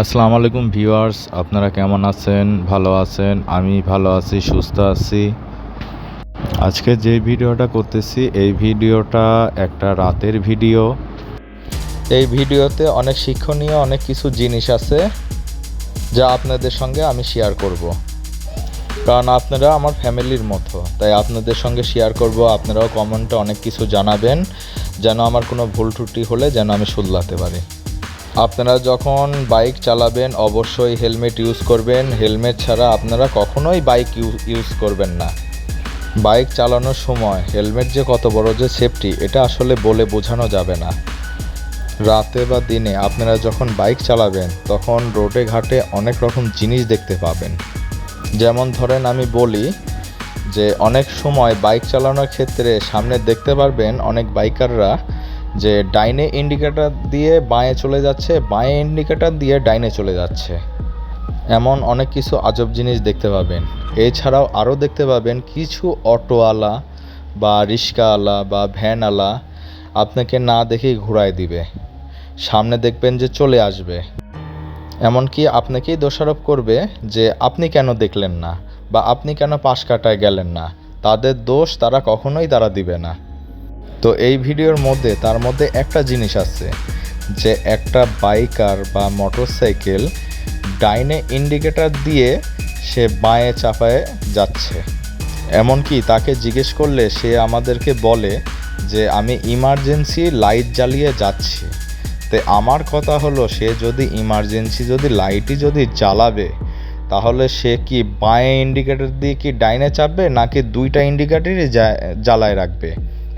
আসসালামু আলাইকুম ভিউয়ার্স, আপনারা কেমন আছেন? ভালো আছেন? আমি ভালো আছি, সুস্থ আছি। আজকে যে ভিডিওটা করতেছি, এই ভিডিওটা একটা রাতের ভিডিও। এই ভিডিওতে অনেক শিক্ষণীয় অনেক কিছু জিনিস আছে, যা আপনাদের সঙ্গে আমি শেয়ার করব। কারণ আপনারা আমার ফ্যামিলির মতো, তাই আপনাদের সঙ্গে শেয়ার করব। আপনারাও কমেন্টে অনেক কিছু জানাবেন, যেন আমার কোনো ভুল ত্রুটি হলে যেন আমি শুধলাতে পারি। আপনারা যখন বাইক চালাবেন, অবশ্যই হেলমেট ইউজ করবেন। হেলমেট ছাড়া আপনারা কখনোই বাইক ইউজ করবেন না। বাইক চালানোর সময় হেলমেট যে কত বড় যে সেফটি, এটা আসলে বলে বোঝানো যাবে না। রাতে বা দিনে আপনারা যখন বাইক চালাবেন, তখন রোডে ঘাটে অনেক রকম জিনিস দেখতে পাবেন। যেমন ধরেন আমি বলি যে, অনেক সময় বাইক চালানোর ক্ষেত্রে সামনে দেখতে পারবেন অনেক বাইকাররা যে ডাইনে ইন্ডিকেটর দিয়ে বাঁয়ে চলে যাচ্ছে, বাঁয়ে ইন্ডিকেটর দিয়ে ডাইনে চলে যাচ্ছে। এমন অনেক কিছু আজব জিনিস দেখতে পাবেন। এছাড়াও আরও দেখতে পাবেন কিছু অটোওয়ালা বা রিক্সাওয়ালা বা ভ্যানওয়ালা আপনাকে না দেখেই ঘুরায় দিবে। সামনে দেখবেন যে চলে আসবে। এমনকি আপনাকেই দোষারোপ করবে যে আপনি কেন দেখলেন না বা আপনি কেন পাশ কাটায় গেলেন না। তাদের দোষ তারা কখনোই তারা দিবে না। তো এই ভিডিওর মধ্যে তার মধ্যে একটা জিনিস আছে যে একটা বাইকার বা মোটরসাইকেল ডাইনে ইন্ডিকেটার দিয়ে সে বাঁয়ে চাপায়ে যাচ্ছে। এমনকি তাকে জিজ্ঞেস করলে সে আমাদেরকে বলে যে, আমি ইমার্জেন্সি লাইট জ্বালিয়ে যাচ্ছি। তো আমার কথা হলো, সে যদি ইমার্জেন্সি যদি লাইটই যদি জ্বালাবে, তাহলে সে কি বাঁয়ে ইন্ডিকেটর দিয়ে কি ডাইনে চাপবে, নাকি দুইটা ইন্ডিকেটরই জ্বালায় রাখবে?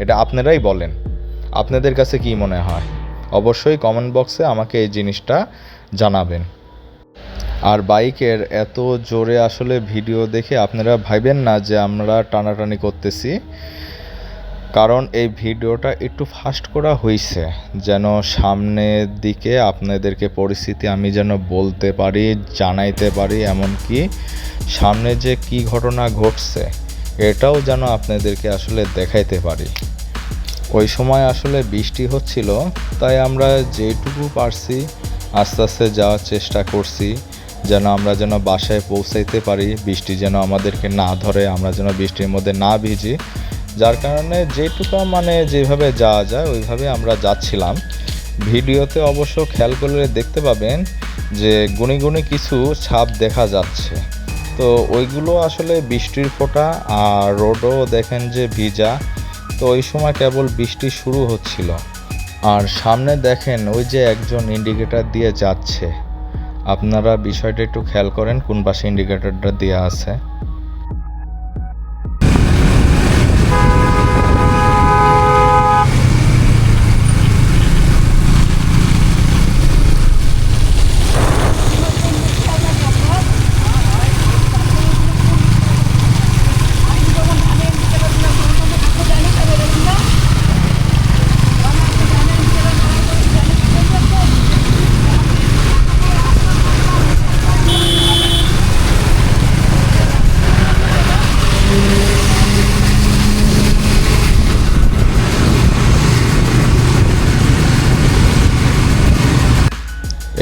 এটা আপনারাই বলেন। আপনাদের কাছে কি মনে হয়? অবশ্যই কমেন্ট বক্সে আমাকে এই জিনিসটা জানাবেন। আর বাইকের এত জোরে আসলে ভিডিও দেখে আপনারা ভাইবেন না যে আমরা টানাটানি করতেছি। কারণ এই ভিডিওটা একটু ফাস্ট করা হয়েছে যেন সামনের দিকে আপনাদেরকে পরিস্থিতি আমি যেন বলতে পারি, জানাইতে পারি, এমনকি সামনে যে কি ঘটনা ঘটছে এটাও যেন আপনাদেরকে আসলে দেখাইতে পারি। ওই সময় আসলে বৃষ্টি হচ্ছিল, তাই আমরা যেটুকু পারছি আস্তে আস্তে যাওয়ার চেষ্টা করছি, যেন আমরা যেন বাসায় পৌঁছাইতে পারি, বৃষ্টি যেন আমাদেরকে না ধরে, আমরা যেন বৃষ্টির মধ্যে না ভিজি। যার কারণে যেটুকু মানে যেভাবে যাওয়া যায়, ওইভাবে আমরা যাচ্ছিলাম। ভিডিওতে অবশ্য খেয়াল করলে দেখতে পাবেন যে গুনি গুনি কিছু ছাপ দেখা যাচ্ছে। তো ওইগুলো আসলে বৃষ্টির ফোঁটা আর রোডও দেখেন যে ভিজা। তো ওই সময় কেবল বৃষ্টি শুরু হচ্ছিল। আর সামনে দেখেন ওই যে একজন ইন্ডিকেটর দিয়ে যাচ্ছে। আপনারা বিষয়টা একটু খেয়াল করেন কোন পাশে ইন্ডিকেটরটা দেওয়া আছে।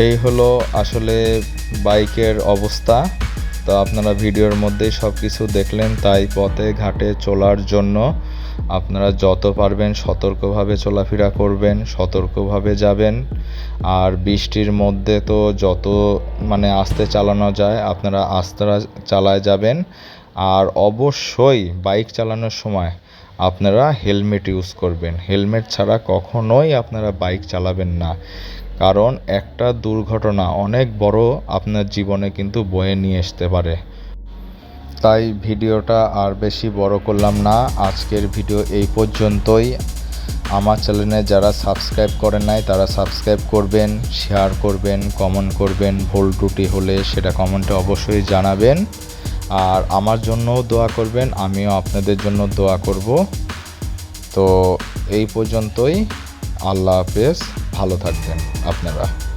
এই হলো আসলে বাইকের অবস্থা। তো আপনারা ভিডিওর মধ্যেই সব কিছু দেখলেন তাই পথে ঘাটে চলার জন্য আপনারা যত পারবেন সতর্কভাবে চলাফেরা করবেন, সতর্কভাবে যাবেন। আর বৃষ্টির মধ্যে তো যত মানে আস্তে চালানো যায়, আপনারা আস্তে চালায় যাবেন। আর অবশ্যই বাইক চালানোর সময় আপনারা হেলমেট ইউজ করবেন। হেলমেট ছাড়া কখনোই আপনারা বাইক চালাবেন না। কারণ একটা দুর্ঘটনা অনেক বড় আপনার জীবনে কিন্তু বয়ে নিয়ে আসতে পারে। তাই ভিডিওটা আর বেশি বড় করলাম না। আজকের ভিডিও এই পর্যন্তই। আমার চ্যানেলে যারা সাবস্ক্রাইব করেন নাই, তারা সাবস্ক্রাইব করবেন, শেয়ার করবেন, কমেন্ট করবেন। ভুল ত্রুটি হলে সেটা কমেন্টে অবশ্যই জানাবেন। আর আমার জন্যও দোয়া করবেন, আমিও আপনাদের জন্য দোয়া করব। তো এই পর্যন্তই। আল্লাহ হাফেজ। ভালো থাকবেন আপনারা।